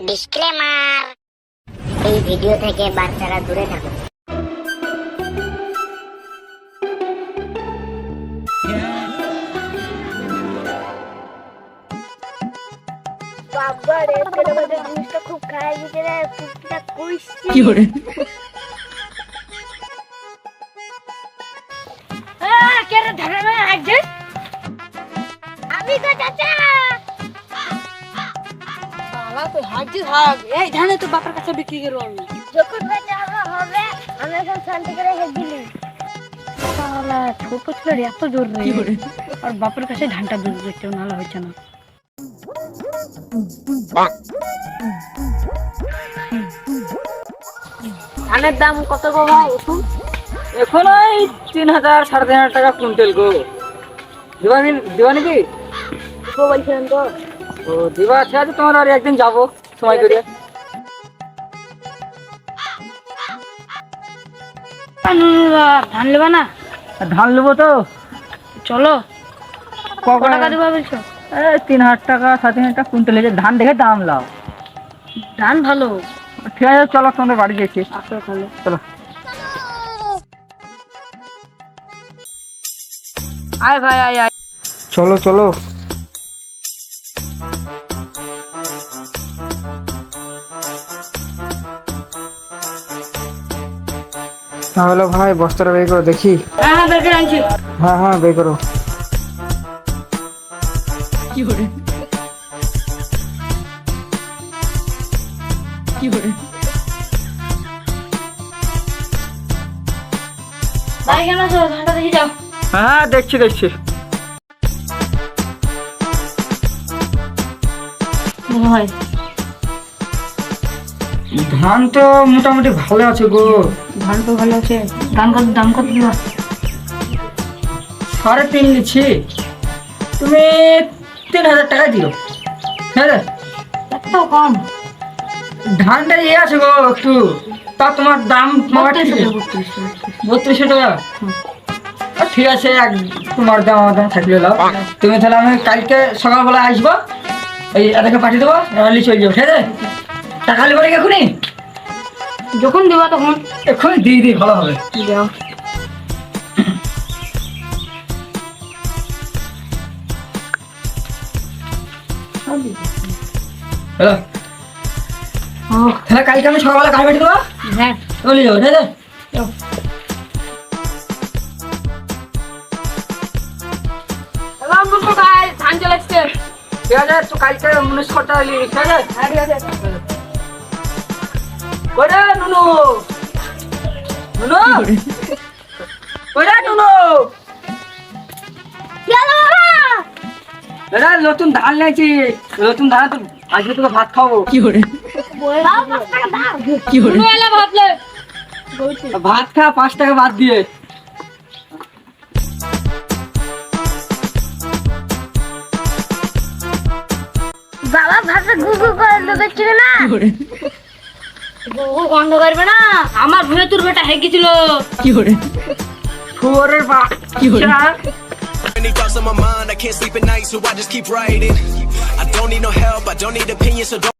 Disclaimer এই video থেকে বাচ্চারা দূরে থাকুন। বাবা রে তেলে জিনিসটা খুব খারাপ দিতে রে কুকুরটা কইছি কি করে আহ, কে রে ধরে না আজে আমি তো চাচা! শালা তো হাজি থাক। এই ধানে তো বাপের কাছে বিক্রি করব আমি। যখন হবে হবে আমি এখন শান্তি করে হেড শালা ছোট ছেলের এত জোর রে। আর বাপের কাছে ধানটা নাহলে হচ্ছে না। ধানের দাম কত গো ভাই? এখন? এখন ওই তিন হাজার সাড়ে তিন হাজার টাকা কুইন্টাল গো। দিবা কি? দিবা নাকি তো বলছিলেন তো। ও দিবা ঠিক আছে তোমার আর একদিন যাব সময় করে। ধান নেবা না? ধান নেব তো। চলো। কত টাকা দিবা বলছো? তিন হাজার টাকা সাড়ে তিন হাজার টাকা কুইন্টাল হয়েছে ধান দেখে দাম লাও। ধান ভালো। ঠিক আছে চলো তোমাদের বাড়ি গেছি চলো। আয় ভাই আয় আয়। চলো চলো। তাহলে ভাই বস্তাটা বের করো দেখি। হ্যাঁ হ্যাঁ বের করে আনছি। হ্যাঁ হ্যাঁ বের করো। কি করে? কি করে? বাড়ি কেন আছো? ধানটা দেখি যাও। হ্যাঁ দেখছি দেখছি। হয়। ধান তো মোটামুটি ভালো আছে গো। ধান তো ভালো আছে। ধান কত দাম কত দিবা সাড়ে তিন নিচ্ছি। তুমি তিন হাজার টাকা দিও। আছে? এত কম? ধানটা ইয়ে আছে গো একটু। তা তোমার দাম বত্রিশশো টাকা? ঠিক আছে এক তোমার দাম আমার দাম থাকলে লাও তুমি তাহলে আমি কালকে সকালবেলা আসব। এই এটাকে পাঠিয়ে দেবো রালি চলে যাব ঠিক আছে। টাকা নেব নাকি এখনই যখন দিবা তখন। এক্ষুনি দিয়ে দিই ভালো হবে। যাও। হ্যালো। ও। তাহলে কালকে আমি সকালবেলা গাড়ি পাঠিয়ে দেবো হ্যাঁ। চলে যাব ঠিক আছে ধান চলে এসছে। ঠিক আছে তো কালকে উনিশ করতে ঠিক আছে? হ্যাঁ ঠিক আছে। কইরে নুনু। নুনু? কইরে নুনু। এটা নতুন ধান নিয়েছি নতুন ধান তো আজকে তোকে ভাত খাব কি করে বাবা পাঁচ টাকা দাও। কি করে ভাবলে ভাত খা পাঁচ টাকা ভাত দিয়ে। বাবা ভাষা গুগু করে দেবে না? কি গন্ধ করবে না আমার ভুলে তোর বেটা হেগেছিল কি করে শুয়োরের বা কি হলো? Many thoughts on my mind, I can't sleep at night, so I just keep writing. I don't need no help, I don't need opinions, so don't.